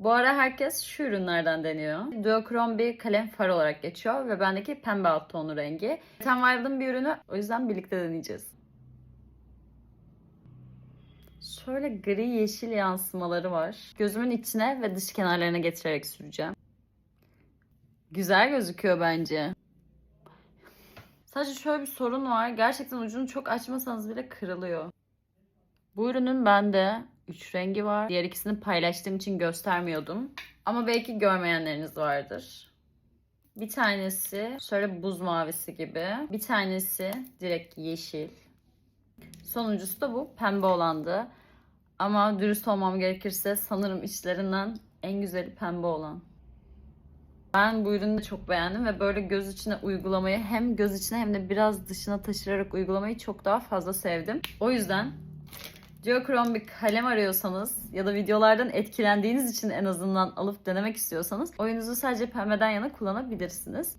Bu ara herkes şu ürünlerden deniyor. Duochrome bir kalem far olarak geçiyor ve bendeki pembe alt tonu rengi. Tam ayrıldığım bir ürünü o yüzden birlikte deneyeceğiz. Şöyle gri yeşil yansımaları var. Gözümün içine ve dış kenarlarına getirerek süreceğim. Güzel gözüküyor bence. Sadece şöyle bir sorun var. Gerçekten ucunu çok açmasanız bile kırılıyor. Bu ürünün bende 3 rengi var. Diğer ikisini paylaştığım için göstermiyordum. Ama belki görmeyenleriniz vardır. Bir tanesi şöyle buz mavisi gibi. Bir tanesi direkt yeşil. Sonuncusu da bu pembe olandı. Ama dürüst olmam gerekirse sanırım içlerinden en güzeli pembe olan. Ben bu ürünü de çok beğendim ve böyle göz içine uygulamayı hem göz içine hem de biraz dışına taşırarak uygulamayı çok daha fazla sevdim. O yüzden Duochrome bir kalem arıyorsanız ya da videolardan etkilendiğiniz için en azından alıp denemek istiyorsanız oyunuzu sadece pembeden yana kullanabilirsiniz.